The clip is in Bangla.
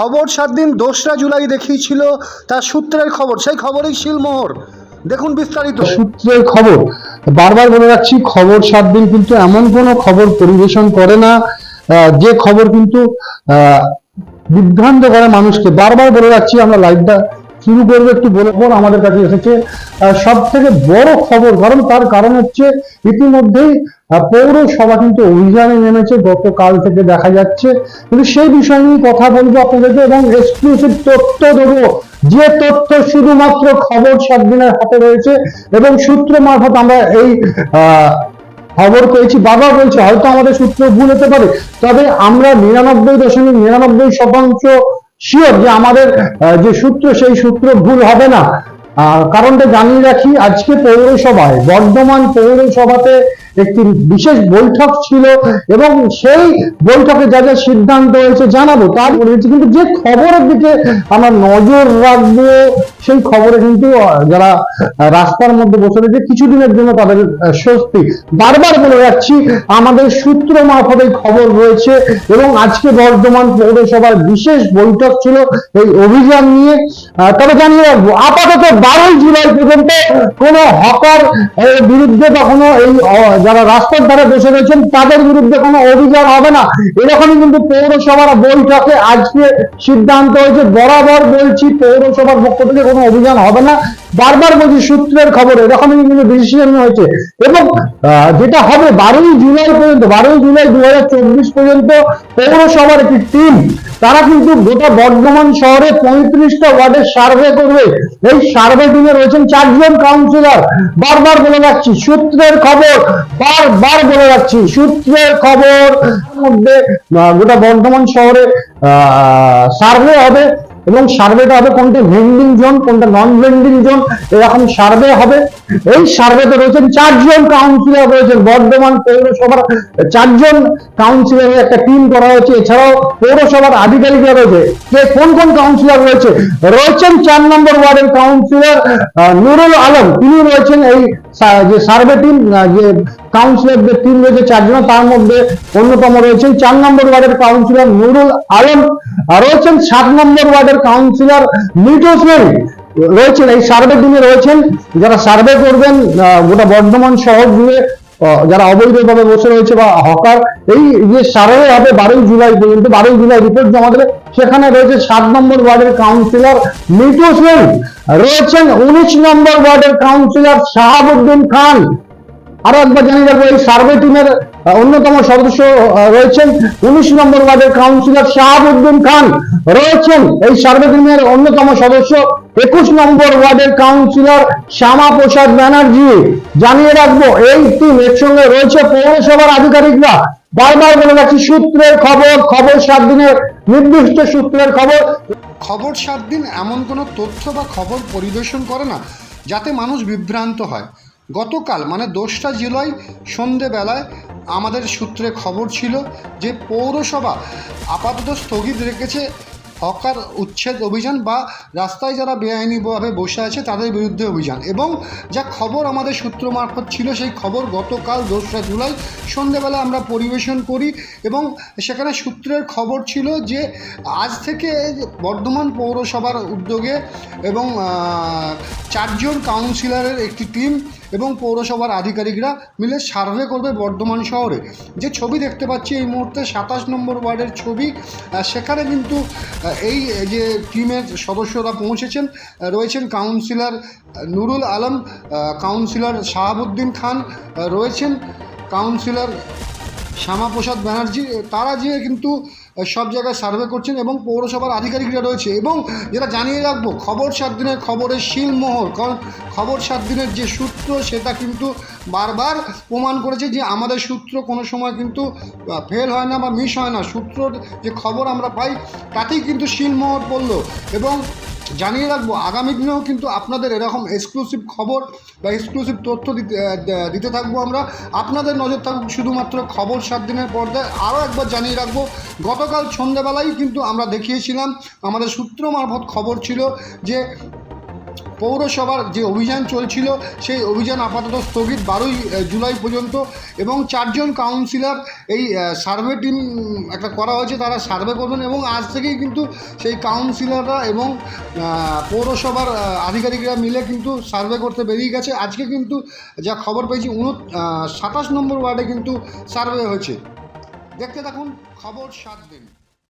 খবর সাত দিন দোসরা জুলাই দেখিয়েছিল তার সূত্রের খবর। সেই খবরেই শিলমোহর। দেখুন বিস্তারিত। সূত্রের খবর, বারবার বলে রাখছি, খবর সাত দিন কিন্তু এমন কোনো খবর পরিবেশন করে না যে খবর কিন্তু বিভ্রান্ত করে মানুষকে। বারবার বলে রাখছি, আমরা লাইভটা শুরু করব, একটু বলে পর আমাদের কাছে এসেছে। সব থেকে বড় খবর, কারণ তার কারণ হচ্ছে ইতিমধ্যেই পৌরসভা কিন্তু অভিযানে নেমেছে, গতকাল থেকে দেখা যাচ্ছে। কিন্তু সেই বিষয় নিয়ে কথা বলব আপনাদেরকে এবং এক্সক্লুসিভ তথ্য দেবো। যে তথ্য শুধুমাত্র খবর সাত দিনের হাতে রয়েছে এবং সূত্র মারফত আমরা এই খবর পেয়েছি। বাবা বলছে, হয়তো আমাদের সূত্র ভুল হতে পারে, তবে আমরা নিরানব্বই দশমিক নিরানব্বই শতাংশ শিওর যে আমাদের আহ, যে সূত্র সেই সূত্র ভুল হবে না। কারণটা জানিয়ে রাখি আজকে পৌরসভায় বর্ধমান পৌরসভাতে একটি বিশেষ বৈঠক ছিল এবং সেই বৈঠকে যা যা সিদ্ধান্ত হয়েছে জানাব, তার বলেছি কিন্তু যে খবরের দিকে আমরা নজর রাখব, সেই খবরে কিন্তু যারা রাস্তার মধ্যে বসে রয়েছে, কিছুদিনের জন্য তাদের স্বস্তি। বারবার বলে যাচ্ছি, আমাদের সূত্র মারফত এই খবর রয়েছে এবং আজকে বর্ধমান পৌরসভার বিশেষ বৈঠক ছিল এই অভিযান নিয়ে। তবে জানিয়ে রাখব, আপাতত বারোই জুলাই পর্যন্ত কোনো হকার বিরুদ্ধে বা কোনো এই যারা রাস্তার ধারে বসে রয়েছেন, তাদের বিরুদ্ধে কোনো অভিযান হবে না। এরকমই কিন্তু পৌরসভার বৈঠকে আজকে সিদ্ধান্ত হয়েছে, বরাবর বলছি পৌরসভার পক্ষ থেকে কোনো অভিযান হবে না। বারবার বলছি সূত্রের খবর, এরকমই কিন্তু ডিসিশন হয়েছে। এবং যেটা হবে বারোই জুলাই পর্যন্ত, বারোই জুলাই দু হাজার চব্বিশ পর্যন্ত পৌরসভার একটি টিম তারা কিন্তু গোটা বর্ধমান শহরে পঁয়ত্রিশটা ওয়ার্ডের সার্ভে করবে। এই সার্ভে টিমে রয়েছেন চারজন কাউন্সিলর বারবার বলে রাখছি সূত্রের খবর, বারবার বলে রাখছি সূত্রের খবর। মধ্যে গোটা বর্ধমান শহরে সার্ভে হবে। এবং সার্ভেটা হবে কোনটা? ভেন্ডিং জোন কোনটা নন ভেন্ডিং জোন এরকম সার্ভে হবে। এই সার্ভেতে রয়েছেন চারজন কাউন্সিলর রয়েছেন বর্ধমান পৌরসভার চারজন কাউন্সিলরের একটা টিম করা হয়েছে। এছাড়াও পৌরসভার আধিকারিকরা রয়েছে। কে, কোন কোন কাউন্সিলর রয়েছে? রয়েছেন চার নম্বর ওয়ার্ডের কাউন্সিলর নুরুল আলম। তিনি রয়েছেন এই যে সার্ভে টিম যে কাউন্সিলরদের টিম রয়েছে চারজন তার মধ্যে অন্যতম রয়েছেন। চার নম্বর ওয়ার্ডের কাউন্সিলর নুরুল আলম রয়েছেন সাত নম্বর ওয়ার্ডের কাউন্সিলর মিটু রয়েছেন, এই সার্ভে টিমে রয়েছেন। যারা সার্ভে করবেন গোটা বর্ধমান শহর জুড়ে যারা অবৈধভাবে বসে রয়েছে বা হকার, এই যে সার্ভে হবে বারোই জুলাই পর্যন্ত বারোই জুলাই রিপোর্ট জমা দেবে, সেখানে রয়েছে সাত নম্বর ওয়ার্ডের কাউন্সিলর মিটু সেন, রয়েছেন উনিশ নম্বর ওয়ার্ডের কাউন্সিলর শাহাবুদ্দিন খান। আরও একবার জানিয়ে রাখব, এই সার্ভে টিমের অন্যতম সদস্য রয়েছেন উনিশ নম্বর ওয়ার্ডের কাউন্সিলর শাহাবুদ্দিন খান। রয়েছেন এই সার্ভে টিমের অন্যতম সদস্য একুশ নম্বর ওয়ার্ডের কাউন্সিলর শ্যামা প্রসাদ ব্যানার্জি। জানিয়ে রাখব, এই টিম এর সঙ্গে রয়েছে পৌরসভার আধিকারিকরা। বারবার বলে রাখছি, সূত্রের খবর খবর সাত দিনের, নির্দিষ্ট সূত্রের খবর। খবর সাত দিন এমন কোনো তথ্য বা খবর পরিবেশন করে না, যাতে মানুষ বিভ্রান্ত হয়। গতকাল মানে দোসরা জুলাই সন্ধেবেলায় আমাদের সূত্রে খবর ছিল যে পৌরসভা আপাতত স্থগিত রেখেছে হকার উচ্ছেদ অভিযান বা রাস্তায় যারা বেআইনিভাবে বসে আছে তাদের বিরুদ্ধে অভিযান। এবং যা খবর আমাদের সূত্র মারফত ছিল, সেই খবর গতকাল, দোসরা জুলাই সন্ধেবেলা আমরা পরিবেশন করি এবং সেখানে সূত্রের খবর ছিল যে আজ থেকে বর্ধমান পৌরসভার উদ্যোগে এবং চারজন কাউন্সিলরের একটি টিম এবং পৌরসভার আধিকারিকরা মিলে সার্ভে করবে বর্ধমান শহরে। যে ছবি দেখতে পাচ্ছি এই মুহূর্তে সাতাশ নম্বর ওয়ার্ডের ছবি। সেখানে কিন্তু এই যে টিমের সদস্যরা পৌঁছেছেন রয়েছেন কাউন্সিলর নুরুল আলম কাউন্সিলর শাহাবুদ্দিন খান রয়েছেন কাউন্সিলর শ্যামাপ্রসাদ ব্যানার্জি। তারা যে কিন্তু সব জায়গায় সার্ভে করছেন এবং পৌরসভার আধিকারিকরা রয়েছে এবং যেটা জানিয়ে রাখব, খবর সাত দিনের খবরের শিলমোহর, কারণ খবর সাত দিনের যে সূত্র সেটা কিন্তু বারবার প্রমাণ করেছে যে আমাদের সূত্র কোনো সময় কিন্তু ফেল হয় না বা মিস হয় না। সূত্রর যে খবর আমরা পাই, তাতেই কিন্তু শিলমোহর পড়ল এবং জানিয়ে রাখব, আগামী দিনেও কিন্তু আপনাদের এরকম এক্সক্লুসিভ খবর বা এক্সক্লুসিভ তথ্য দিতে থাকব আমরা। আপনাদের নজর থাকুক শুধুমাত্র খবর সাত দিনের পর্দায়। আরও একবার জানিয়ে রাখব, গতকাল সন্ধ্যাবেলায় কিন্তু আমরা দেখিয়েছিলাম, আমাদের সূত্র মারফত খবর ছিল যে পৌরসভার যে অভিযান চলছিল, সেই অভিযান আপাতত স্থগিত বারোই জুলাই পর্যন্ত এবং চারজন কাউন্সিলর এই সার্ভে টিম একটা করা হয়েছে, তারা সার্ভে করবেন এবং আজ থেকেই কিন্তু সেই কাউন্সিলররা এবং পৌরসভার আধিকারিকরা মিলে কিন্তু সার্ভে করতে বেরিয়ে গেছে। আজকে কিন্তু যা খবর পেয়েছি, উন সাতাশ নম্বর ওয়ার্ডে কিন্তু সার্ভে হয়েছে। দেখতে থাকুন, খবর সাত দিন।